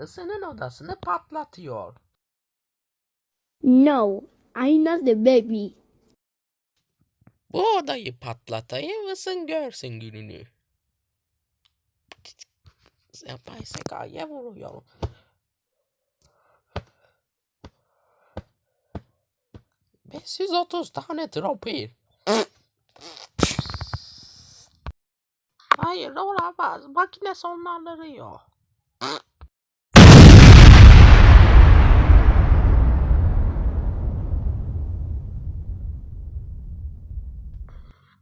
ısının odasını patlatıyor. No, I'm not the baby. Bu odayı patlatayım ısın görsün gününü. Yapay zekaya vuruyor. Beş otuz tane tropil. Hayır olamaz. Makine sonlandırıyor.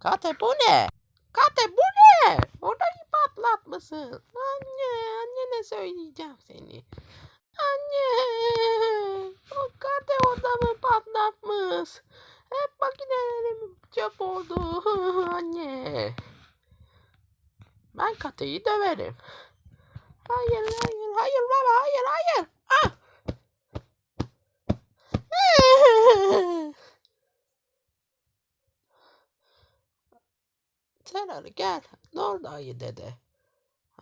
Kate bu ne? Kate bu ne? Odayı patlatmışsın. Anne, annene söyleyeceğim seni. Anne, o Kate odamı patlatmış. Hep makinelerim çöp oldu. Anne. Ben Kate'yi döverim. Hayır, hayır, hayır baba, hayır, hayır. Ah! Kenar hani gel. Doğru dayı dedi.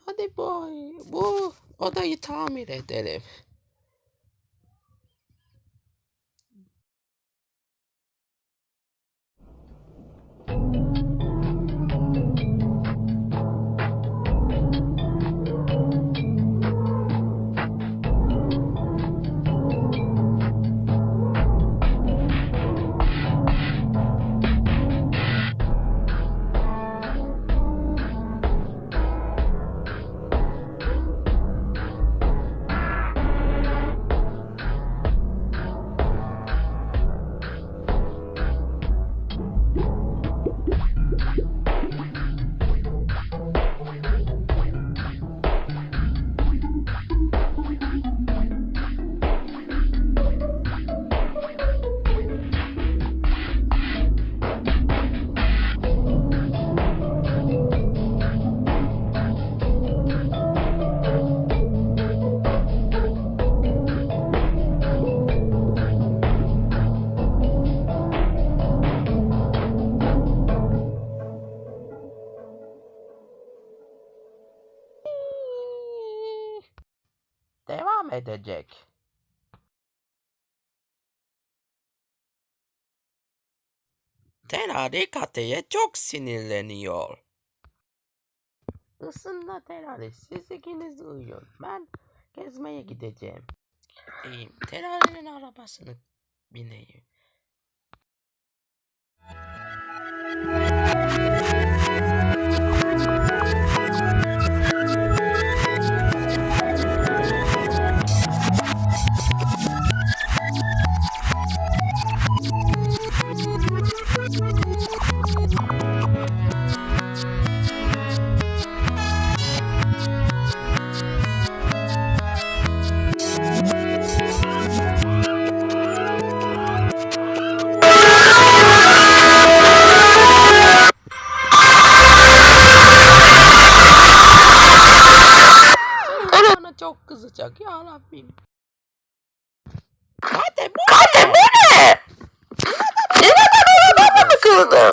Hadi boy bu odayı tamir edelim. Edecek. Terari Kate'ye çok sinirleniyor. Isınla Terari siz ikiniz uyuyun. Ben gezmeye gideceğim. İyiyim. Terari'nin arabasını bineyim. Çok kızacak ya Rabbim. Kate bu Kate bu ne? Neden arabamı mı kırdın?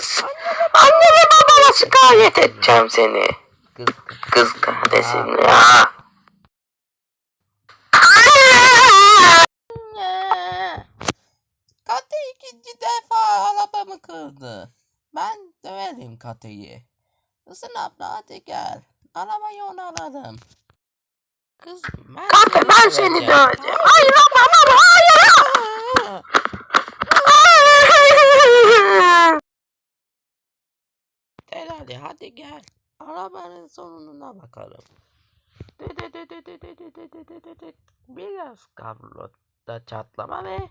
Anneme babama şikayet edeceğim seni. Kız Kız kardeşim ya. Anne. Kate ikinci defa arabamı kırdı. Ben döverim Kate'yi. Isın abla hadi gel. Arabayı onu alalım. Kız ben Kanka ben seni dövdüm. Hayır ama ama hayır. hayır. Gel hadi gel. Arabanın sonuna bakalım. Biraz kabloda çatlama ve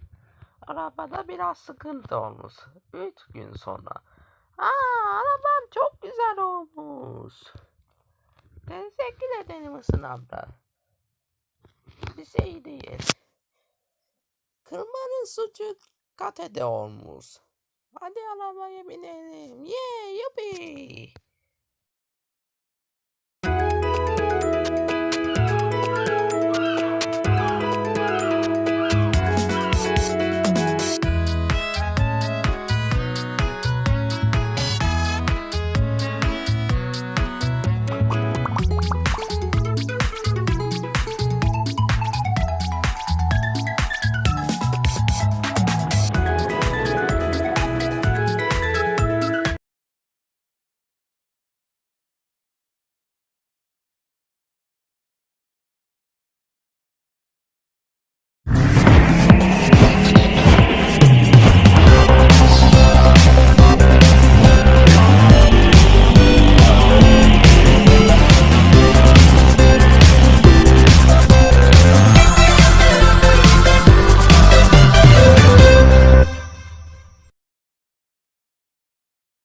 arabada biraz sıkıntı olmuş. Üç gün sonra. Aa arabam çok güzel olmuş. Teşekkür ederim Isın abla şey değil. Kırmanın suçu katede olmuş. Hadi arabaya binelim. Yeah, yuppie.